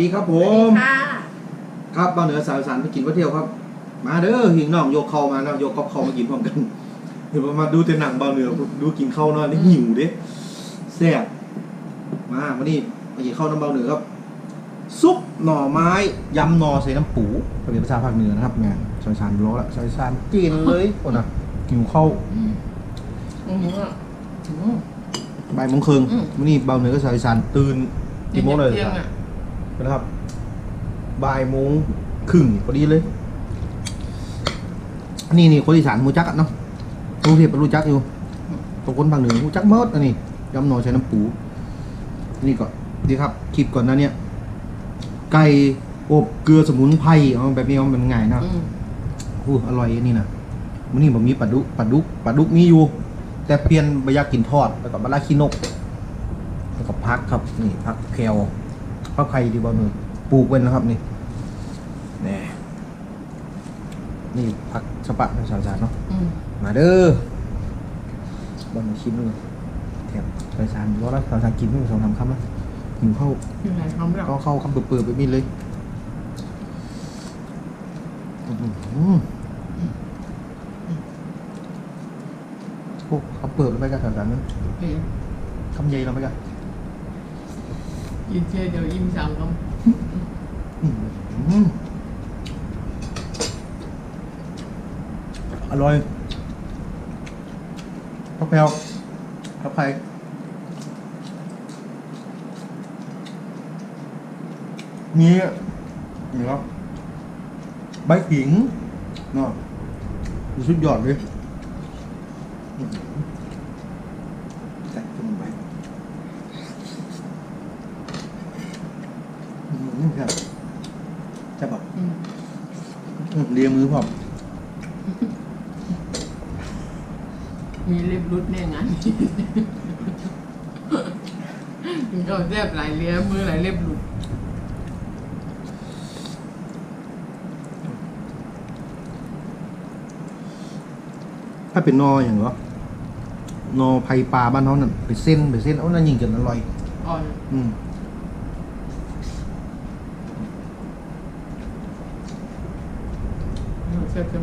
ดีครับผสวัสมดีค่ะครับบ้านเหนือสายสารไปกินก๋วยเตี๋ยวครับ มาเด้อหิงน้องยกเข้ามานะยกก๊อบเข้ามากินพร้อมกันเดี๋ยวมาดูแต่หนังบ้านเหนือดูกินข้าวนอนนี่หิวเด้แซ่บมาวันนี้มากินข้าวน้ำบ้านเหนือครับ ซุปหน่อไม้ยำหน่อใส่น้ำปูเป็นภาษาภาคเหนือนะครับงานสายสารร้อละสายสารจีนเลยโอ้นะหิวข้าวอืมอืมอะอืมบ่ายโมงครึ่งอืมวันนี้บ้านเหนือก็สายสารตื่นกี่โมงเลยที่งอะ นะครับ บ่ายโมงครึ่งพอดีเลย นี่นี่คนอีสานรู้จักกันเนาะกรุงเทพรู้จักอยู่ตรงคนภาคเหนือรู้จักหมดอันนี้ยำหน่อใช้น้ำปู นี่ก็ดีครับ คลิปก่อนหนะเนี่ย ไก่อบเกลือสมุนไพรเอาแบบนี้มันง่ายเนาะอืมอู้อร่อยอันนี่นะมันนี่ผมมีปลาดุกปลาดุกปลาดุกมีอยู่ แต่เปลี่ยนบะยากกินทอดแล้วก็บะลาขี้นกแล้วก็พักครับ นี่พักแคล พักไข่ดีบ่หนึ่งปลูกไว้นะครับนี่นี่นี่พักสปะเป็นสาวๆเนาะอืมมาเด้อบอลมาชิมดูแถมสายสารรอแล้วสาวสารกินไม่สองสามคำนะหิวเข้าวอยู่ไหนพร้อมแล้วก็เข้าคำเปิดๆไปมิดเลยอื้อหือโอ้คำเปิดแล้วไปกันสาวสารนั้นเฮ้ยคำใหญ่เราไปกัน ยินเชื่อเดี๋ยวอิ่มจังก็อื้อหืออร่อยข้าวแพรวข้าวไข่นี่นี่ครับใบขิงเนาะสุดยอดเลยอื้อหือใส่ขึ้นไปอื้อหือครับจะแบบ อืม อื้อเลี ยมือผมมีเล็บรุดเนี่ยงั้นมันก็แทบหลายเลี้ยมือหลายเล็บรุดถ้าเป็นนออย่างเหรอนอไผ่ปลาบ้านเขานั่นไปเส้นไปเส้นเอานั่นยิงจนอร่อยอ่อนอืม เชื่อจะ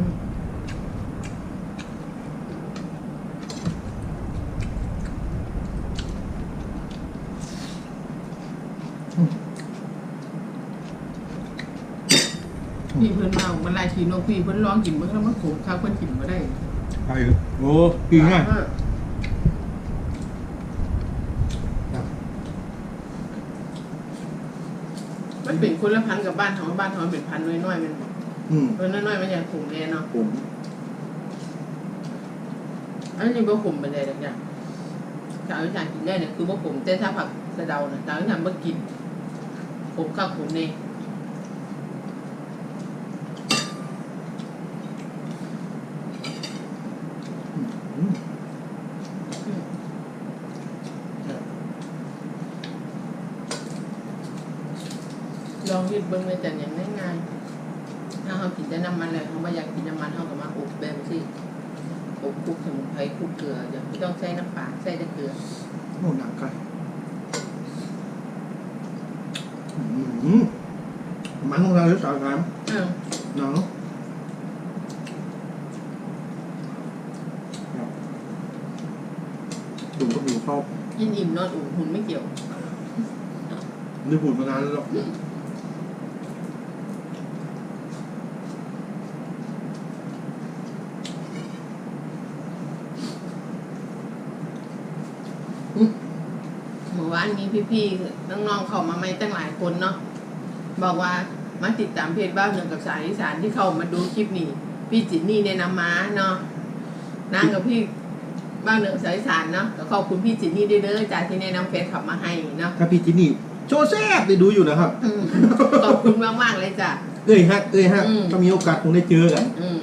พี่เพิ่นมามันลายขีนกพี่เพิ่นร้องกินเบิ่งแล้วมันโขงข้าวเพิ่นกินบ่ได้ใช่โอ้กินง่ายมันเป็นคนละพันธุ์กับบ้านของบ้านของมันเป็นพันธุ์น้อยๆมัน อืมเออน้อยๆมันยังขมแน่เนาะผมอันนี้บ่ขมไปเลยเด็กเนี่ยสาวอีสานกินได้เนี่ยคือบ่ขมแต่ถ้าผักสะเดาเนี่ยสาวอีสานบ่กินขมข้าวขมนี่อืมลองคิดเบิ่งเลยแต่อย่างง่ายๆถ้า เขากินแต่น้ำมันเลยเขาไม่อยากกินน้ำมันเขาก็มาอบแบบสิอบคลุกสมุนไพรคลุกเกลือเดี๋ยวไม่ต้องใส่น้ำปลาใส่แต่เกลือโอ้หนักไก่อืมมันของเราหรือสาวสามเอนาะถุก็หิวข้าวกินอิ่มนอนอุ่นหุ่นไม่เกี่ยวนี่พูดมานานแล้วหรอก เมื่อวานนี้ พี่ๆน้องๆเข้ามาไม่ตั้งหลายคนเนาะบอกว่ามาติดตามเพจบ้านเหนือกับสายอีสานที่เข้ามาดูคลิปนี้ พี่จินนี่แนะนำมาเนาะนางกับพี่บ้านเหนือกับสายอีสานเนาะก็ขอบคุณพี่จินนี่ด้วยเด้อจ้าที่แนะนำเพจขับมาให้เนาะถ้าพี่จินนี่โชว์แซ่บได้ดูอยู่นะครับอืมขอบคุณมากๆเลยจ้ะ เอ้ยฮะเอ้ยฮะอืม ถ้ามีโอกาสคงได้เจอกันอืม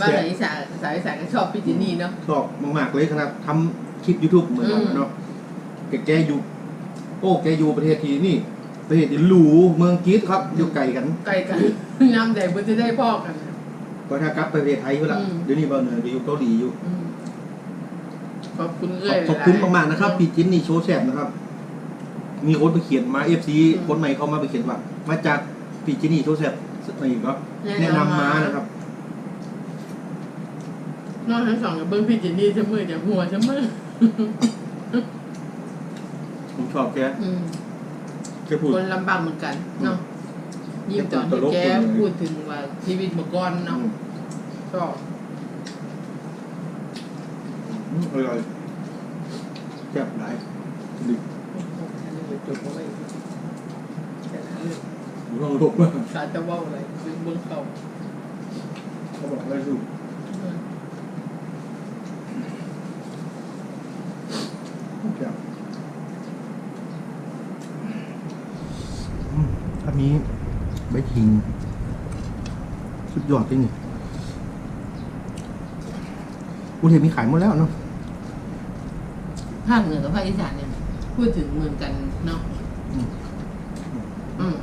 บ้านเหนืออีสานสายอีสานก็ชอบพี่จินนี่เนาะ ชอบมากๆเลยขนาดทำคลิป YouTube เหมือนกันอืม เนาะแกแกอยู่ โอ้แกอยู่ประเทศที่นี่ประเทศที่หรูเมืองกรีดครับอยู่ไกลกัน ไกลกันยำใหญ่เพื่อจะได้พ่อกัน ก็ถ้ากลับประเทศไทยเวลาอืม เดี๋ยวนี้เบาเหนือไปอยู่เกาหลีอยู่อืมขอบคุณขเลอบยขอบคุณมากๆนะครับ พี่จินนี่โชว์แซ่บนะครับ มีคนไปเขียนมาเอฟซีคนใหม่เขามาไปเขียนว่า มาจากปีจินี่โทแซบอะไรก็แนะนำมานะครับ นอกทั้งสองกับเบิ้งพี่เจนนี่เสมอจากหัวเสมอ ผมชอบแกอืมแกพูด คนลำบากเหมือนกันเนาะยิ่งตอนที่แกพูดถึงว่าชีวิตเมื่อก่อนเนาะชอบอืมอร่อยแซ่บหลายดิจบเอาไว้แต่ละเรื่องผมลองลบว่าขาจะเว่าอะไรซึ่งเบื้องเขาเขาบอกอะไรสุแซ่บอืมอันนี้ ใบขิง สุดยอดจริงนี่กรุงเทพมีขายหมดแล้วเนาะภาคเหนือกับภาคอีสานเนี่ย พูดถึงเหมือนกันเนาะอืมอืม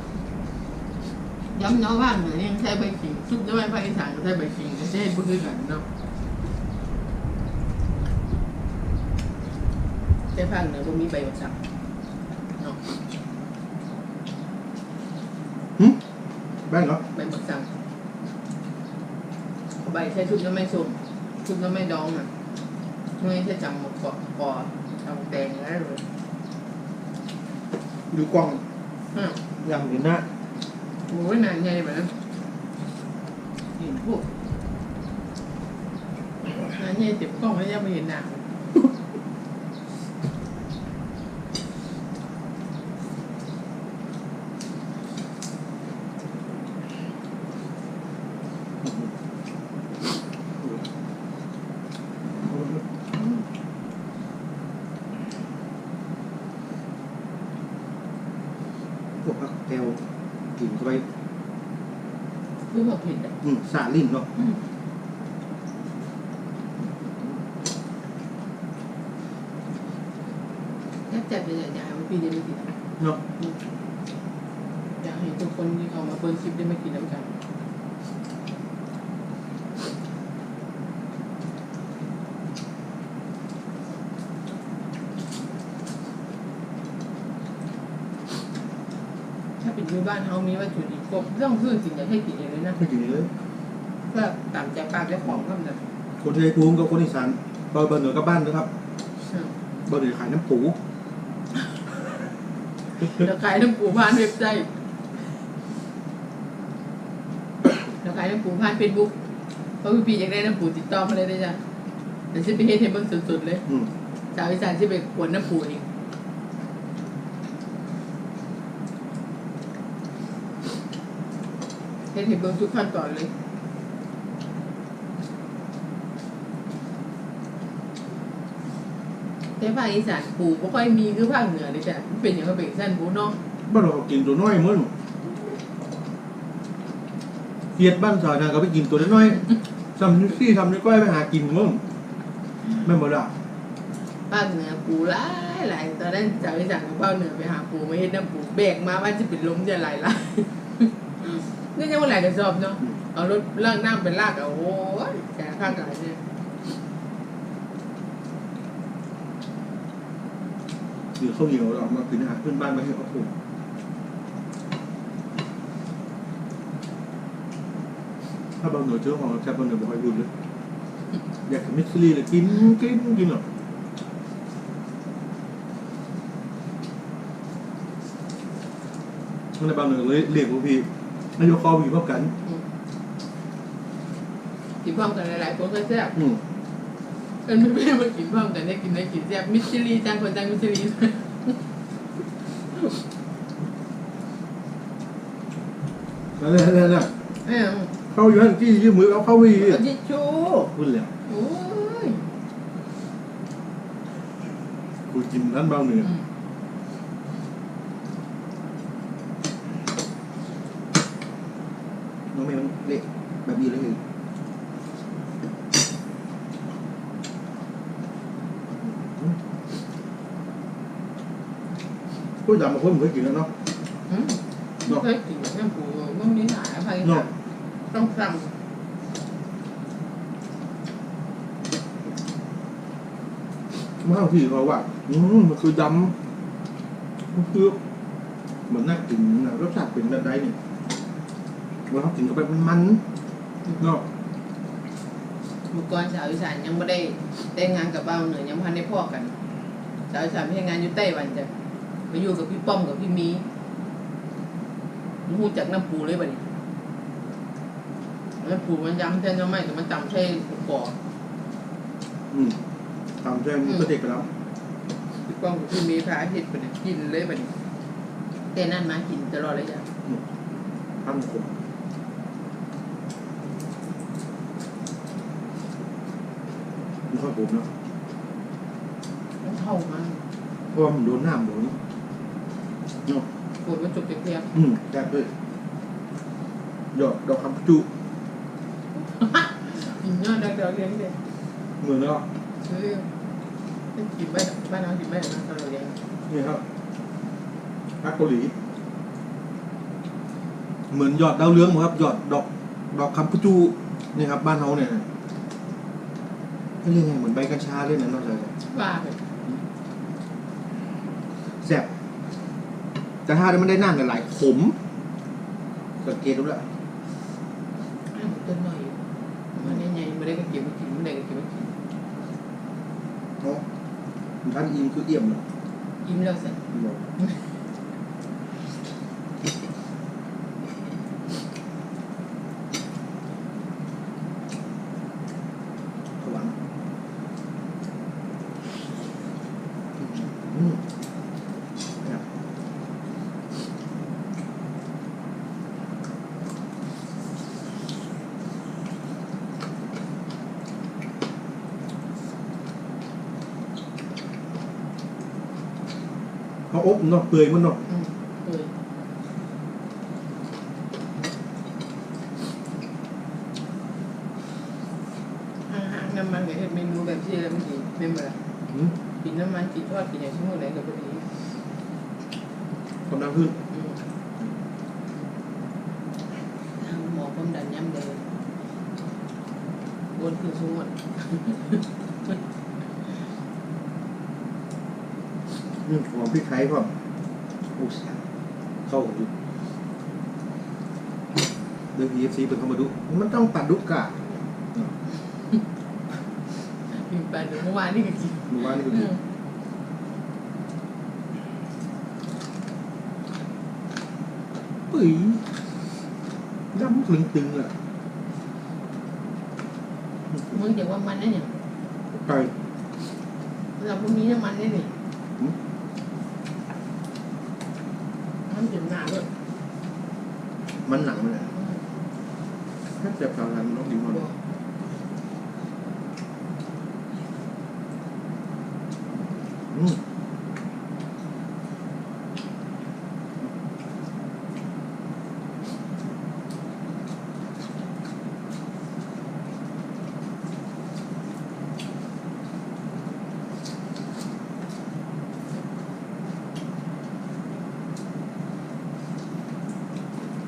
ย้ำเนาะว่าเหนือยังใช้ใบขิงซุปน้ำมันภาคอีสานก็ใช้ใบขิงก็ใช้เพื่อกันเนาะแต่ภาคเหนือก็มีใบบักสักเนาะหึ แบ้งเหรอใบบักสังใบใช้ชุบน้ำไม่ส้มชุบน้ำไม่ดองอะไม่ใช่จังหมกเกาะกอจังแตงอะไรเลยดูกล้องอืมอยากเห็นหน้าโอ้ยนานใหญ่แบบนั้นเห็นพวกนานใหญ่เจ็บกล้องแล้วยังไม่เห็นหนังพวกพักแก้วกินเข้าไป คื อแบบเห็นอะอืมสาลิ้นเนาะอืมแทบจะเป็นอย่างๆว่าพี่ได้ไม่กินเนาะอยากเห็นทุกคนที่เขามาเปิดคลิปได้ไม่กินน้ำกันถ้าเป็นอยู่บ้านเขามีวัตถุดิบครบต้องซื้อสิ่งอย่างให้กินเอง เลยนะไม่กินเลยเพื่อตามใจปากเจ้าของก็แบบคนไทยภูมิกับคนอีสานเบอร์เบอร์เหนือกับบ้านนะครับเบอร์เหนือขายน้ำปูเราขายน้ำปูผ่านเว็บไซต์เราขายน้ำปูผ่านเฟซบุ๊กเพราะพี่ปีอยากได้น้ำปูติดต่อมาเลยได้จ้ะเดี๋ยวฉันไปเฮ็ดให้เบิ่งสุดๆเลยอืมสาวอีสานที่ไปกวนน้ำปูนี่ เฮ็ดให้เบิ่งทุกขั้นตอนเลยแต่ภาคอีสานปูไม่ค่อยมีคือภาคเหนือเลยจ้ะมันเป็นอย่างว่าเป็นสั้นปูเนาะบ้านเราก็กินตัวน้อยมั้งเกียดบ้านสาวนางก็ไปกินตัวน้อยๆทำนิซี่ทำนิ้วก้อยไปหากินมั้งไม่หมดอะภาคเหนือปูหลายหลายตอนนั้นสาวอีสานกับภาคเหนือไปหาปูไม่เห็นน้ำปูแบกมาว่าจะเป็นลมจะไหลายละ นี่ยังว่าหลายกระสอบเนาะเอารถลากน้ำเป็นลากเอาโอ้ยแกภาคไหนเนี่ยเดี๋ยวข้าวเหนียวเรามากินอาหารเพื่อนบ้านมาให้เขาถูกถ้าบางหนือเจอของแซ่บบางหนือบอกให้บุญเลยอยากกินมิสซิลี่เลยกินกินกินหรอในบางหนือเลยเรียกว่าพี่ นายกคอวีพบกัน กินพร้อมกันหลายๆคนก็แซ่บอืมเออไม่ได้มากินพร้อมกันได้กินได้กินแซ่บมิชลินจ้างคนจ้างมิชลินนั่นแหละนั่นแหละเออเข้าอยู่นั่นที่ยืมมือเขาเข้าวีเอาทิชชู่พูดแล้วโอ้ยกูกินนั่นบางเหนืออืม น้องแม่มันเละแบบนี้เลยคือพูดจำมาคนเคยกินแล้วเนาะ อืมเนาะเคยกินน้ำปูมันมีหลายอะไรเนาะ ต้องสั่งมาที่เขาว่าอืมมันคือดำคือเหมือนน่ากินนะรสชาติเป็นแบบใดเนี่ย เว่าเขากินกับแบบมันเนาะเมื่อก่อนสาวอีสานยังไม่ได้ได้งานกับเบ้าเหนือยังพันได้พ่อกันสาวอีสานไปทำงานอยู่ไต้หวันจ้ะไปอยู่กับพี่ป้อมกับพี่มีรู้จักน้ำปูเลยบ่เนี่ยน้ำปูมันย้ำเส้นน้ำไม่แต่มันจำใช่ปออืมตามแจ้งก็เด็กไปแล้วพี่ป้อมกับพี่มีพาอาทิตย์บ่เนี่ยกินเลยบ่เนี่ยแต่นั่นมากินตลอดเลยจ้ะทำขม ไม่ค่อยผมเนาะมันเข้ามาเพราะว่ามันโดนน้ำโดนเนาะปวดมันจุกเพียบอืมแซ่บเลยหยอดดอกคำจุๆกินยอดดอกๆเลี้ยงเด็กเหมือนแล้วเฮ้ยกินไม่บ้านเรากินไม่ได้นะตอนเราเลี้ยงนี่ครับฮักเกาหลี เหมือนหยอดดาวเรืองหมดครับหยอดดอก ดอกคำปุจูนี่ครับ บ้านเขาเนี่ย ก็เรียกไงเหมือนใบกัญชาเลยนะนอกจากว่าไปแซ่บแต่ถ้ามันได้นั่งกันหลายขมสังเกตดูและอ้าวต้นหน่อยมันใหญ่ๆไม่ได้ก็กินไม่กินไม่ได้ก็กินไม่กินเนาะท่านอิมคือเอี่ยมเนาะยิ้มแล้วสิ บอกขวัญอืมครับ เขาอบเนาะเปื่อยมันเนาะอืมเอออาหารน้ำมันกับเห็ดเมนูแบบที่เราไม่กินไม่เหมือนอืมกินน้ำมันกินทอดกินอย่างชั่วโมงไหนกับพอดีกำลังขึ้นอืมทางหมอความดันย่ำเลยบนคือสมมติ นี่หอมพริกไทยพ่อมโอ้ยเข้ากันอยู่เดี๋ยวพีเอฟซีเปิดเข้ามาดู มันต้องปัดดุกกะกินไปเดี๋ยวเมื่อวานนี่ก็กินเมื่อวานนี่ก็อืดีมปุ๋ยดำตึงตึงๆอะมึงเดี๋ยวว่ามันนั่นเนี่ยไก่เราพวกนี้น้ำมันได้นี่หืม มันถึงหนาเลย มันหนังเลยะแค่เจ็บทางทางน้องดีมันอืม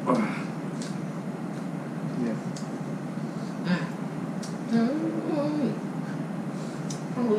อ่าเนี่ย อะเอ้ยข้างบน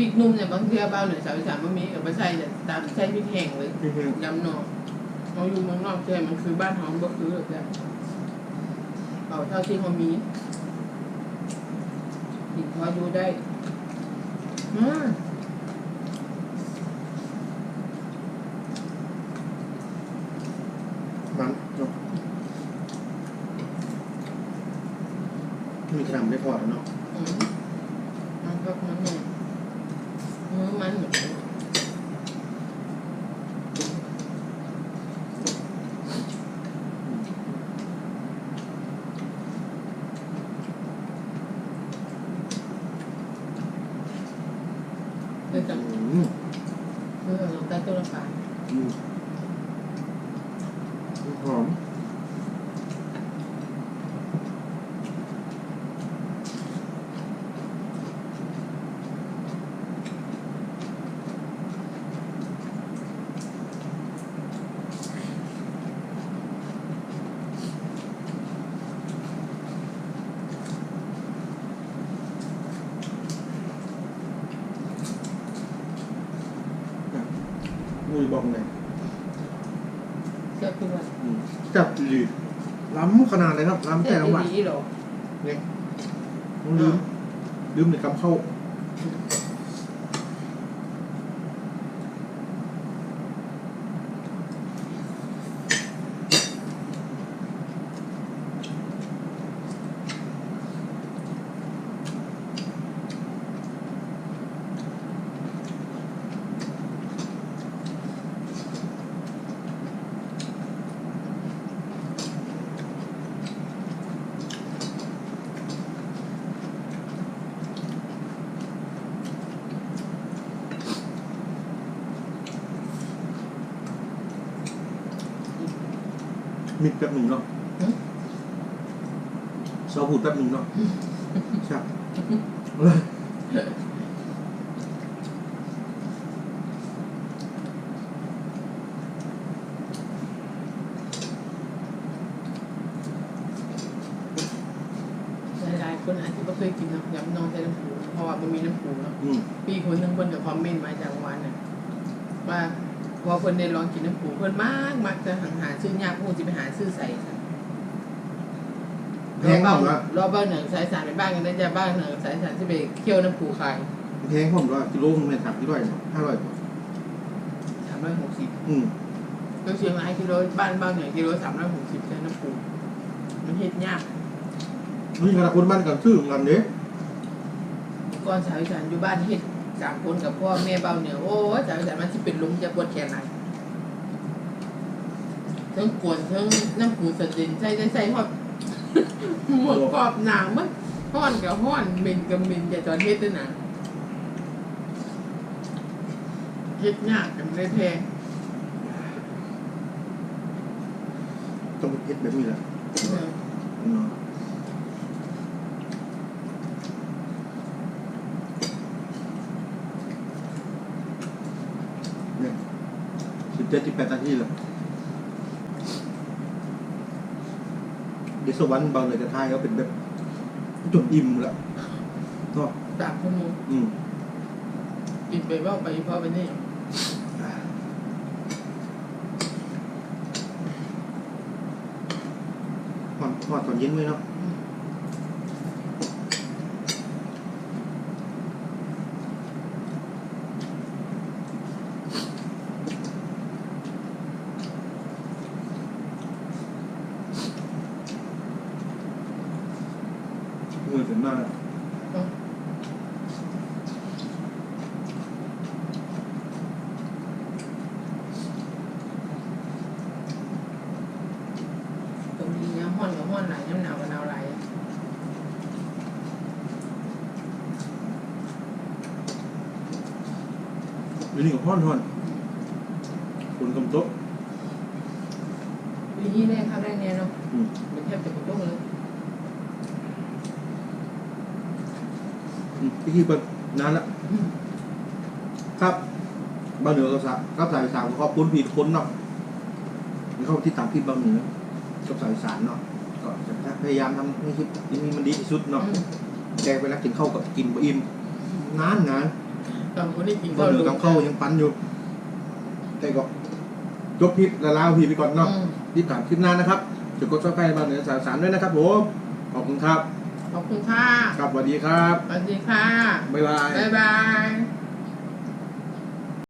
รบประจำตอนนี้น้ำปูน้ำพริกจะได้ได้แล้วพริกนุ่มเนี่ยบางทีบ้านหรือสาวอีสานมันมีกับไม่ใช่แต่ตามใช้พริกแห้งเลยนี่คือยำหนอกเราอยู่เมืองนอกใช่มันคือบ้านหอมก็คือแบบนี้เอาเท่าที่เขามีกินพอดูได้อืมมันเนาะมีกระดำได้พอแล้วเนาะอืมมันก็มันเนี่ย เนื้อมันเหมือนกันเดี๋ยวจะ อืม เพื่อลงใต้ต้นละฟ้า อืมหอม บอกไงเชื่อพี่ว่าอืมจับดีล้ำขนาดเลยครับล้ำแต่ละวันดีหรอเนี่ยลืมลืมในคำเข้า มิดแป๊บหนึ่งเนาะซอพูดแป๊บหนึ่งเนาะใช่เลยหลายๆคนอาจจะไม่เคยกินเนาะยำนองใส่น้ำปูเพราะว่ามันมีน้ำปูเนาะอืม ปีคนหนึ่งคนกับคอมเมนต์มาจากวันน่ะว่า พอคนได้ลองกินน้ำปูเพิ่นมากมักจะหาหาซื้อยากพวกจะไปหาซื้อใส่ค่ะแพงมากละรอบบ้านเหนือสายสารในบ้านกันได้จะบ้านเหนือสายสารที่ไปเคี่ยวน้ำปูขายแพงผมว่ากิโลนึงเนี่ยสามกิโลห้าร้อยสามร้อยหกสิบอืมก็เชียงรายกิโลบ้านบ้านเหนือกิโลสามร้อยหกสิบใช้น้ำปูมันเฮ็ดยากนี่ขนาดคนบ้านกันซื้อเหมือนกันเด้ก่อนสายสารอยู่บ้านเฮ็ด สามคนกับพ่อแม่เบาเหนือโอ้ยสายสารมันที่เป็นลมจะปวดแขนไหลทั้งกวนทั้งน้ำปูสดินใส่ใส่ใส่หอดหมดกรอบหนางมั้งห้อนกับห้อนเมนกับเมนอย่าตอนเฮ็ดด้วยนะเฮ็ดยากกันเลยแพงต้องเฮ็ดแบบนี้แหละเออเนาะเนี่ยสิบ เจ็ดสิบแปดนาทีแล้วเดี๋ยวสวรรค์บางเลยจะทายเขาเป็นแบบจนอิ่มแล้วเนาะสามชั่วโมงอืมกินไปเว่าไปเพราะไปนี่หอดหอดตอนเย็นเลยเนาะ ถึงมากตรงนี้น้ำห้อนกับห้อนไหลน้ำหนาวกับหนาวไหลเดี๋ยวนี้กับพ่อนทอนคนกำโต๊ะ ปีนี้แรกครับแรกเนี่ยเนาะ อืม มันแทบจะกระตุ้งเลย อืมที่ที่เปิดนานละครับบางเหนือกับสาครับสายสามขอบคุณพี่ทุกคนเนาะที่เข้าที่ตามคลิปบางเหนือกับสายสารเนาะก็จะพยายามทำให้คลิปนี้มันดีที่สุดเนาะแกเวลากินข้าวกับกินบะอิ่มนานนานตอนคนที่กินบางเหนือกับข้าวยังปันอยู่ แต่ก็จบคลิปแล้วลาพี่ไปก่อนเนาะอืมรีบตามคลิปหน้านะครับจะกดซับสไครต์บางเหนือสายสารด้วยนะครับผมขอบคุณครับ ขอบคุณค่ะ ครับสวัสดีครับ สวัสดีค่ะ บ๊ายบาย บ๊ายบาย